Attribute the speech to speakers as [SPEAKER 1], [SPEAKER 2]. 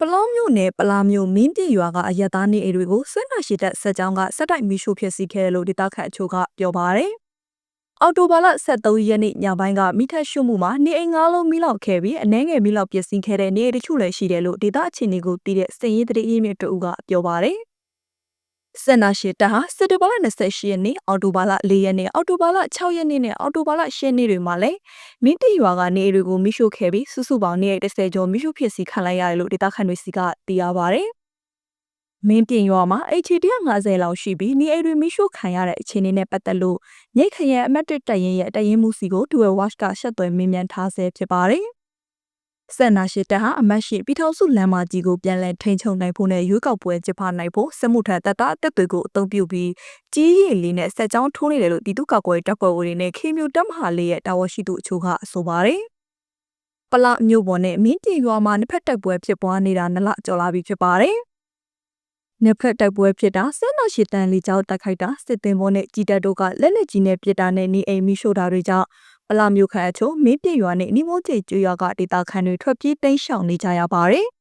[SPEAKER 1] ပလောမျိုးနယ်ပလာမျိုးမင်းပြရွာကအရက်သားနေအိမ်တွေကိုဆွဲနာရှိတဲ့ဆက်ကြောင်းကစက်တိုက်မီးရှို့ဖျက်ဆီးခဲ့တယ်လို့ဒေသခံအချို့ကပြောပါတယ်။အော်တိုဘာလ23ရက်နေ့ညပိုင်းကမိထက်ရှို့မှုမှာနေအိမ်ငါးလုံးမိလောက်ခဲ့ပြီးအနှဲငယ်မိလောက်ပျက်စီးခဲ့တဲ့နေအိမ်တချို့လည်းရှိတယ်လို့ဒေသအခြေအနေကိုသိတဲ့စည်ရေးတရေအေးမြင့်တို့ကပြောပါတယ်။ စက်နာရှိတာဟာစက်တိုဘာလ28ရက်နေ့အော်တိုဘာလ4ရက်နေ့အော်တိုဘာလ6ရက်နေ့နဲ့အော်တိုဘာလ10ရက်နေ့တွေမှာလည်းမင်းတီရွာကနေအိမ်တွေကိုမိရှို့ခဲ့ပြီးစုစုပေါင်းနေအိမ်30ကျော်မိရှို့ဖြစ်စီခံလိုက်ရတယ်လို့ဒေသခံတွေစီကသိရပါတယ်။မင်းပြင်ရွာမှာ HT150 လောက်ရှိပြီးနေအိမ်တွေမိရှို့ခံရတဲ့အခြေအနေနဲ့ပတ်သက်လို့မြိတ်ခရိုင်အမတ်တစ်တရင်ရဲ့တရင်မှုစီကို Dual Watch ကရှက်သွဲမင်းမြန်ထားဆဲဖြစ်ပါတယ်။ ဆန္ဒရှိတပ်ဟာအမတ်ရှိပြည်ထောင်စုလမ်းမကြီးကိုပြန်လည်ထိန်းချုပ်နိုင်ဖို့နဲ့ရွေးကောက်ပွဲကျင်းပနိုင်ဖို့စစ်မှုထမ်းတပ်သားအသက်တွေကိုအသုံးပြုပြီးကြီးရည်လေးနဲ့စက်ကြောင်းထိုးနေတယ်လို့ပြည်သူ့ကောက်ွယ်တပ်ဖွဲ့ဝင်တွေနဲ့ခေမျိုးတပ်မဟာလေးရဲ့တာဝန်ရှိသူအချို့ကဆိုပါတယ်။ပလမျိုးပေါ်နဲ့မင်းတီရွာမှာနှစ်ဖက်တိုက်ပွဲဖြစ်ပွားနေတာနလကျော်လာပြီဖြစ်ပါတယ်။နှစ်ဖက်တိုက်ပွဲဖြစ်တာဆန္ဒရှိတန်လီကျောက်တက်ခိုက်တာစစ်တင်ပေါ်နဲ့ကြီးတပ်တို့ကလက်လက်ကြီးနဲ့ပစ်တာနဲ့နေအိမ်မိရှို့တာတွေကြောင့် ပလာမျိုးခန့်အချို့မင်းပြရွာနဲ့နီမိုးကျိကျွရွာကဒေတာခန်တွေထွက်ပြေးတိမ်းရှောင်နေကြရပါတယ်။